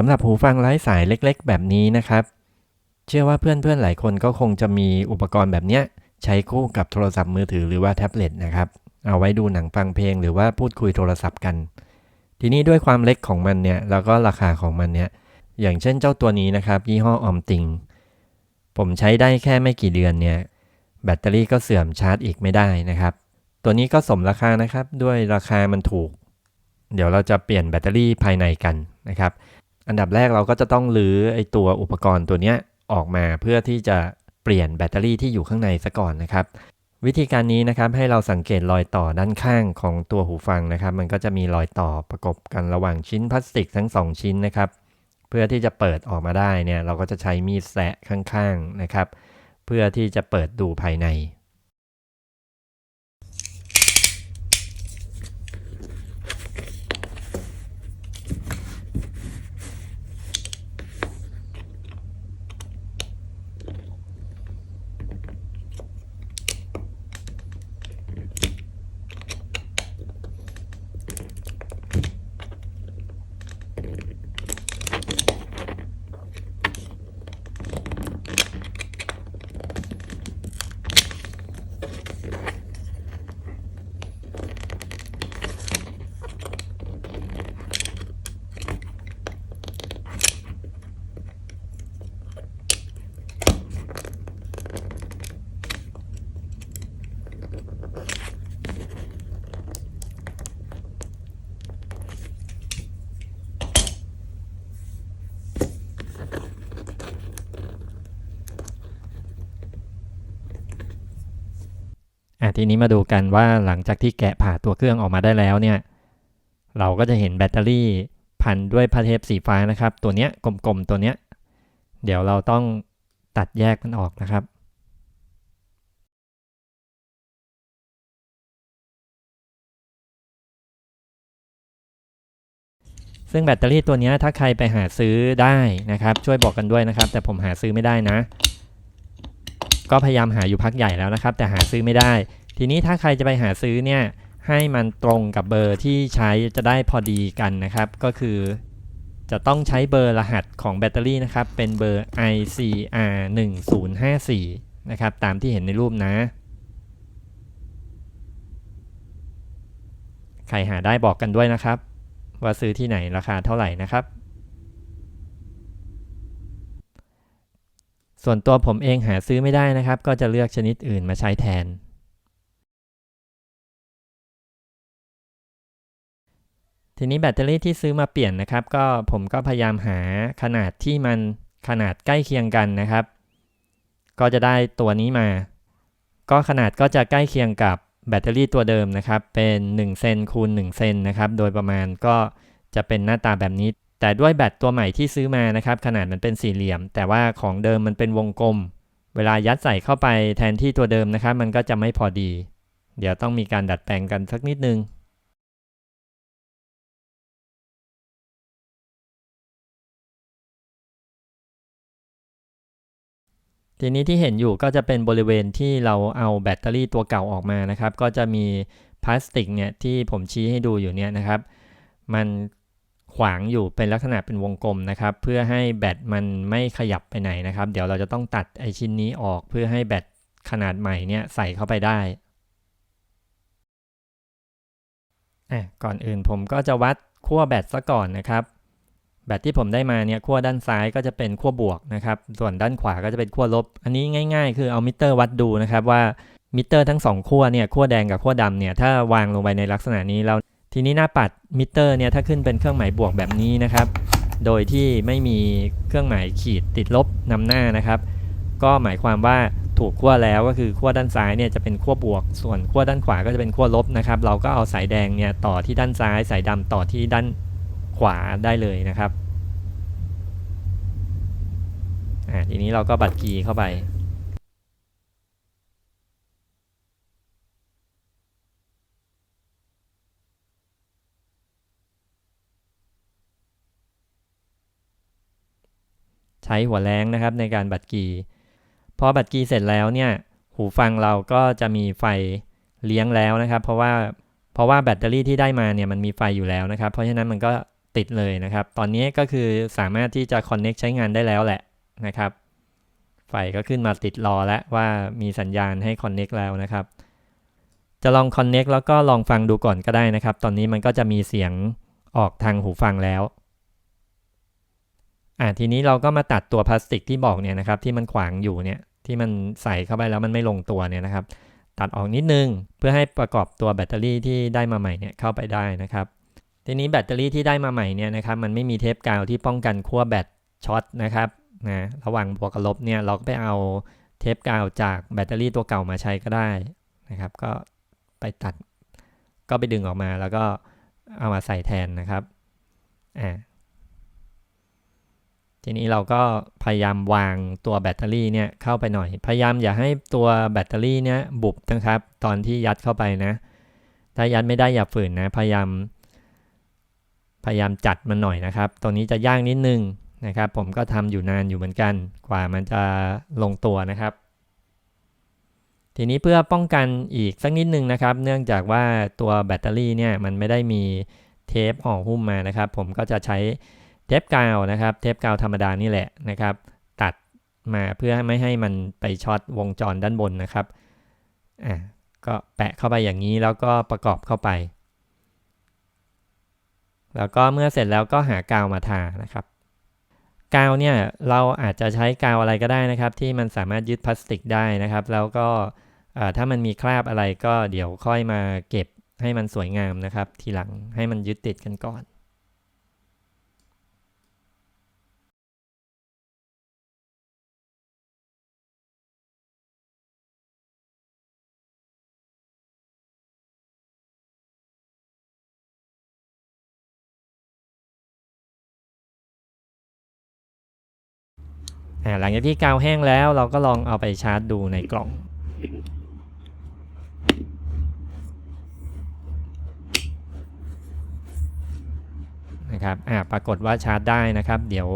สำหรับหูฟังไร้สายเล็ก ๆ แบบนี้นะครับ เชื่อว่าเพื่อนๆหลายคนก็คงจะมีอุปกรณ์แบบเนี้ยใช้คู่กับโทรศัพท์มือถือหรือว่าแท็บเล็ตนะครับ เอาไว้ดูหนังฟังเพลงหรือว่าพูดคุยโทรศัพท์กัน ทีนี้ด้วยความเล็กของมันเนี่ยแล้วก็ราคาของมันเนี่ยอย่างเช่นเจ้าตัวนี้นะครับ ยี่ห้อออมติง ผมใช้ได้แค่ไม่กี่เดือนเนี่ยแบตเตอรี่ก็เสื่อมชาร์จอีกไม่ได้นะครับ ตัวนี้ก็สมราคานะครับ ด้วยราคามันถูก เดี๋ยวเราจะเปลี่ยนแบตเตอรี่ภายในกันนะครับ อันดับแรกเราก็จะต้องรื้อไอตัวอุปกรณ์ตัวเนี้ยออกมาเพื่อที่จะเปลี่ยนแบตเตอรี่ที่อยู่ข้างในซะก่อนนะครับ วิธีการนี้นะครับให้เราสังเกตรอยต่อด้านข้างของตัวหูฟังนะครับ มันก็จะมีรอยต่อประกบกันระหว่างชิ้นพลาสติกทั้ง 2 ชิ้นนะครับ เพื่อที่จะเปิดออกมาได้เนี่ยเราก็จะใช้มีดแสะข้างๆนะครับ เพื่อที่จะเปิดดูภายใน อะทีนี้มาดูกันว่าหลังจากที่แกะผ่าตัวเครื่องออกมาได้แล้วเนี่ย เราก็จะเห็นแบตเตอรี่พันด้วยผ้าเทปสีฟ้านะครับ ตัวเนี้ยกลมๆตัวเนี้ย เดี๋ยวเราต้องตัดแยกมันออกนะครับซึ่งแบตเตอรี่ตัวนี้ถ้าใครไปหาซื้อได้นะครับ ช่วยบอกกันด้วยนะครับ แต่ผมหาซื้อไม่ได้นะ ก็พยายามหาอยู่พักใหญ่แล้วนะครับ แต่หาซื้อไม่ได้ ทีนี้ถ้าใครจะไปหาซื้อเนี่ยให้มันตรงกับเบอร์ที่ใช้จะได้พอดีกันนะครับ ก็คือจะต้องใช้เบอร์รหัสของแบตเตอรี่นะครับ เป็นเบอร์ ICR 1054นะครับ ตามที่เห็นในรูปนะ ใครหาได้บอกกันด้วยนะครับ ว่าซื้อที่ไหนราคาเท่าไหร่นะครับ ส่วนตัวผมเองหาซื้อไม่ได้นะครับ ก็จะเลือกชนิดอื่นมาใช้แทน ทีนี้แบตเตอรี่ที่ซื้อมาเปลี่ยนนะครับ ก็ผมก็พยายามหาขนาดที่มันขนาดใกล้เคียงกันนะครับ ก็จะได้ตัวนี้มา ก็ขนาดก็จะใกล้เคียงกับแบตเตอรี่ตัวเดิมนะครับ เป็น1เซนคูณ1เซนนะครับ โดยประมาณก็จะเป็นหน้าตาแบบนี้ แต่ด้วยแบตตัวใหม่ที่ซื้อมานะครับ ขนาดมันเป็นสี่เหลี่ยม แต่ว่าของเดิมมันเป็นวงกลม เวลายัดใส่เข้าไปแทนที่ตัวเดิมนะครับ มันก็จะไม่พอดี เดี๋ยวต้องมีการดัดแปลงกันสักนิดนึง ทีนี้ที่เห็นอยู่ก็จะเป็นบริเวณที่เราเอาแบตเตอรี่ตัวเก่าออกมานะครับ ก็จะมีพลาสติกเนี่ยที่ผมชี้ให้ดูอยู่เนี่ยนะครับ มันขวางอยู่เป็นลักษณะเป็นวงกลมนะครับ เพื่อให้แบตมันไม่ขยับไปไหนนะครับ เดี๋ยวเราจะต้องตัดไอชิ้นนี้ออกเพื่อให้แบตขนาดใหม่เนี่ยใส่เข้าไปได้อะก่อนอื่นผมก็จะวัดขั้วแบตซะก่อนนะครับ แบตที่ผมได้มาเนี่ยขั้วด้านซ้ายก็จะเป็นขั้วบวกนะครับ ส่วนด้านขวาก็จะเป็นขั้วลบ อันนี้ง่าย ๆ คือเอามิเตอร์วัดดูนะครับว่ามิเตอร์ทั้งสองขั้วเนี่ยขั้วแดงกับขั้วดำเนี่ยถ้าวางลงไปในลักษณะนี้แล้วทีนี้หน้าปัดมิเตอร์เนี่ยถ้าขึ้นเป็นเครื่องหมายบวกแบบนี้นะครับ โดยที่ไม่มีเครื่องหมายขีดติดลบนำหน้านะครับ ก็หมายความว่าถูกขั้วแล้วก็คือขั้วด้านซ้ายเนี่ยจะเป็นขั้วบวก ส่วนขั้วด้านขวาก็จะเป็นขั้วลบนะครับ เราก็เอาสายแดงเนี่ยต่อที่ด้านซ้าย สายดำต่อที่ด้านขวาได้เลยนะครับ อ่าทีนี้เราก็บัตรคีย์เข้าไป ใช้หัวแรงนะครับในการบัตรกีพอบัตรกีเสร็จแล้วเนี่ยหูฟังเราก็จะมีไฟเลี้ยงแล้วนะครับ เพราะว่าเพราะว่าแบตเตอรี่ที่ได้มาเนี่ยมันมีไฟอยู่แล้วนะครับ เพราะฉะนั้นมันก็ติดเลยนะครับ ตอนนี้ก็คือสามารถที่จะ Connect ใช้งานได้แล้วแหละ นะครับ ไฟก็ขึ้นมาติดรอแล้วว่ามีสัญญาณให้ Connect แล้วนะครับ จะลอง Connect แล้วก็ลองฟังดูก่อนก็ได้นะครับ ตอนนี้มันก็จะมีเสียงออกทางหูฟังแล้วอ่าทีนี้เราก็มาตัดตัวพลาสติกที่บอกเนี่ยนะครับ ที่มันขวางอยู่เนี่ยที่มันใส่เข้าไปแล้วมันไม่ลงตัวเนี่ยนะครับ ตัดออกนิดนึงเพื่อให้ประกอบตัวแบตเตอรี่ที่ได้มาใหม่เนี่ยเข้าไปได้นะครับ ทีนี้แบตเตอรี่ที่ได้มาใหม่เนี่ยนะครับ มันไม่มีเทปกาวที่ป้องกันขั้วแบตช็อตนะครับ นะระหว่างบวกกับลบเนี่ยเราก็ไปเอาเทปกาวจากแบตเตอรี่ตัวเก่ามาใช้ก็ได้นะครับ ก็ไปตัดก็ไปดึงออกมาแล้วก็เอามาใส่แทนนะครับอ่าทีนี้เราก็พยายามวางตัวแบตเตอรี่เนี่ยเข้าไปหน่อย พยายามอย่าให้ตัวแบตเตอรี่เนี่ยบุบนะครับ ตอนที่ยัดเข้าไปนะ ถ้ายัดไม่ได้อย่าฝืนนะ พยายาม พยายามจัดมันหน่อยนะครับ ตรงนี้จะยากนิดนึง นะครับ ผมก็ทำอยู่นานอยู่เหมือนกัน กว่ามันจะลงตัวนะครับ ทีนี้เพื่อป้องกันอีกสักนิดนึงนะครับ เนื่องจากว่าตัวแบตเตอรี่เนี่ยมันไม่ได้มีเทปห่อหุ้มมานะครับ ผมก็จะใช้เทปกาวนะครับ เทปกาวธรรมดานี่แหละนะครับ ตัดมาเพื่อไม่ให้มันไปช็อตวงจรด้านบนนะครับอะก็แปะเข้าไปอย่างนี้แล้วก็ประกอบเข้าไป แล้วก็เมื่อเสร็จแล้วก็หากาวมาทานะครับ กาวเนี่ยเราอาจจะใช้กาวอะไรก็ได้นะครับ ที่มันสามารถยึดพลาสติกได้นะครับ แล้วก็ถ้ามันมีคราบอะไรก็เดี๋ยวค่อยมาเก็บให้มันสวยงามนะครับ ทีหลังให้มันยึดติดกันก่อน อ่าหลังจากที่กาวแห้งแล้วเราก็ลองเอาไปชาร์จดูในกล่อง นะครับอ่าปรากฏว่าชาร์จได้นะครับ เดี๋ยว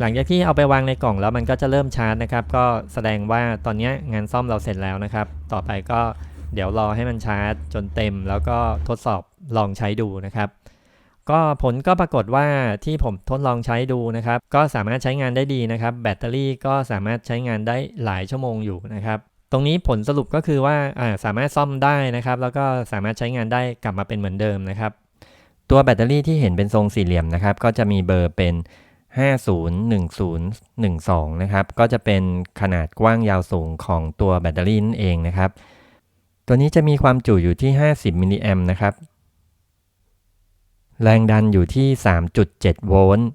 หลังจากที่เอาไปวางในกล่องแล้วมันก็จะเริ่มชาร์จนะครับ ก็แสดงว่าตอนนี้งานซ่อมเราเสร็จแล้วนะครับ ต่อไปก็เดี๋ยวรอให้มันชาร์จจนเต็ม แล้วก็ทดสอบลองใช้ดูนะครับ ก็ผลก็ปรากฏว่าที่ผมทดลองใช้ดูนะครับ ก็สามารถใช้งานได้ดีนะครับ แบตเตอรี่ก็สามารถใช้งานได้หลายชั่วโมงอยู่นะครับ ตรงนี้ผลสรุปก็คือว่าสามารถซ่อมได้นะครับ แล้วก็สามารถใช้งานได้กลับมาเป็นเหมือนเดิมนะครับ ตัวแบตเตอรี่ที่เห็นเป็นทรงสี่เหลี่ยมนะครับ ก็จะมีเบอร์เป็น 501012 นะครับ ก็จะเป็นขนาดกว้างยาวสูงของตัวแบตเตอรี่นั่นเองนะครับ ตัวนี้จะมีความจุอยู่ที่ 50มิลลิแอมนะครับ แรงดันอยู่ที่ 3.7 โวลต์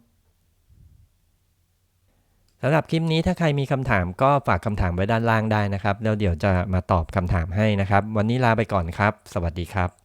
สำหรับคลิปนี้ถ้าใครมีคำถามก็ฝากคำถามไว้ด้านล่างได้นะครับ แล้วเดี๋ยวจะมาตอบคำถามให้นะครับ วันนี้ลาไปก่อนครับ สวัสดีครับ